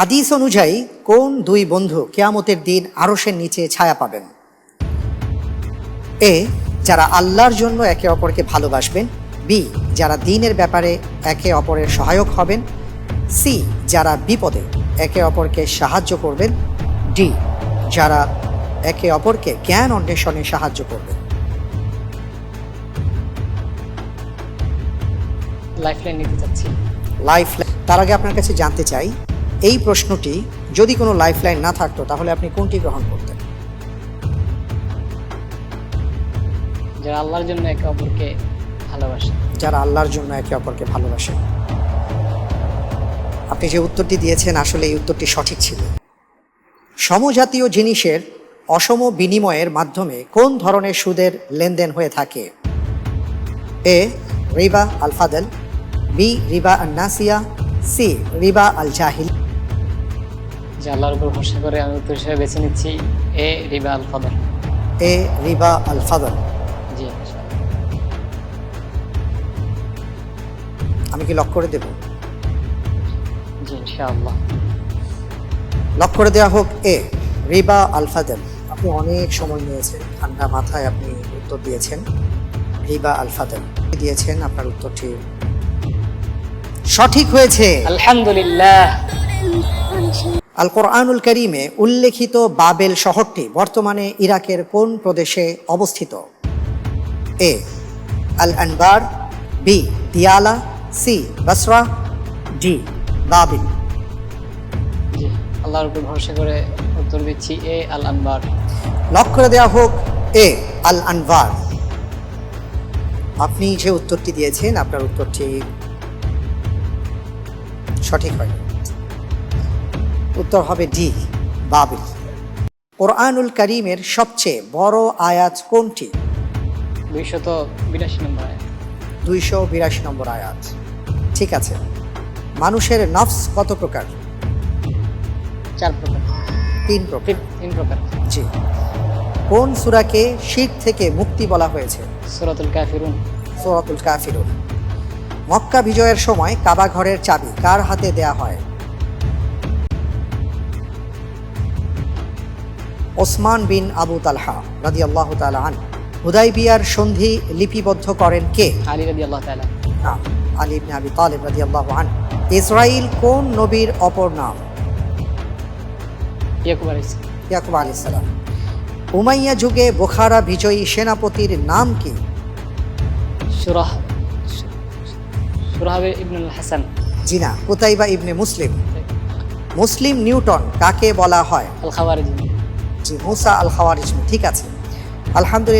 হাদিস অনুযায়ী কোন দুই বন্ধু কেয়ামতের দিন আরশের নিচে ছায়া পাবেন? এ যারা আল্লাহর জন্য একে অপরকে ভালোবাসবেন। বি যারা দিনের ব্যাপারে একে অপরের সহায়ক হবেন। সি যারা বিপদে একে অপরকে সাহায্য করবেন। ডি যারা একে অপরকে জ্ঞান অন্বেষণে সাহায্য করবেন। লাইফ লাইন নিতে চাচ্ছি। লাইফ তার আগে আপনার কাছে জানতে চাই এই প্রশ্নটি যদি কোনো লাইফ লাইন না থাকতো তাহলে আপনি কোনটি গ্রহণ করতেন? যারা আল্লাহর জন্য একে অপরকে ভালোবাসে। যারা আল্লাহর জন্য একে অপরকে ভালোবাসে। আপনি যে উত্তরটি দিয়েছেন আসলে এই উত্তরটি সঠিক ছিল। সমজাতীয় জিনিসের অসম বিনিময়ের মাধ্যমে কোন ধরনের সুদের লেনদেন হয়ে থাকে? এ রিবা আল ফাদল বি রিবা আল নাসিয়া সি রিবা আল জাহিল যে আল্লাহর উপর ভরসা করে আমি উত্তর হিসেবে বেছে নিচ্ছি এ রিবা আল ফদর এ রিবা আল ফাদল জি আমি কি লক করে দেব? জি ইনশাআল্লাহ। লক করে দেওয়া হোক এ রিবা আল ফাদল আপনি অনেক সময় নিয়েছেন ঠান্ডা মাথায় আপনি উত্তর দিয়েছেন। রিবা আল ফাদল দিয়েছেন আপনার উত্তরটি সঠিক হয়েছে। আলহামদুলিল্লাহ। আল কোরআনুল করিমে উল্লেখিত বাবেল শহরটি বর্তমানে ইরাকের কোন প্রদেশে অবস্থিত? A Al Anbar B Diyala C Basra D Babil. জি আল্লাহর উপর ভরসা করে উত্তর দিচ্ছি এ আল আনবার লক করে দেওয়া হোক এ আল আনবার আপনি যে উত্তরটি দিয়েছেন আপনার উত্তরটি সঠিক হয় উত্তর হবে ডি বাবিল। কোরআনুল করিমের সবচেয়ে বড় আয়াত কোনটি? দুইশত বিরাশি নম্বর আয়াত। দুইশো বিরাশি নম্বর আয়াত। ঠিক আছে। মানুষের নফস কত প্রকার? চার প্রকার। তিন প্রকার। তিন- প্রকার। জি। কোন সুরাকে শীত থেকে মুক্তি বলা হয়েছে? সুরাতুল কাফিরুন। সূরাতুল কাফিরুন। মক্কা বিজয়ের সময় কাবা ঘরের চাবি কার হাতে দেয়া হয়? ওসমান বিন আবু তালহা রাদিয়াল্লাহু তাআলা আন। হুদাইবিয়ার সন্ধি লিপিবদ্ধ করেন কে? আলী রাদি আল্লাহ তালা না আলী ইবনে আবি তালিব রাদিয়াল্লাহু আন। ইসরাইল কোন নবীর অপর নাম? ইয়াকুব আলাইহিস সালাম। উমাইয়া যুগে বোখারা বিজয়ী সেনাপতির নাম কি? সুরাহ সুরাহাবে ইবনুল হাসান। জিনা কুতাইবা ইবনে মুসলিম। মুসলিম নিউটন কাকে বলা হয়? আল খাওয়ারিজি জি মুসা আল খাওয়ারিজমি ঠিক আছে? আলহামদুলিল্লাহ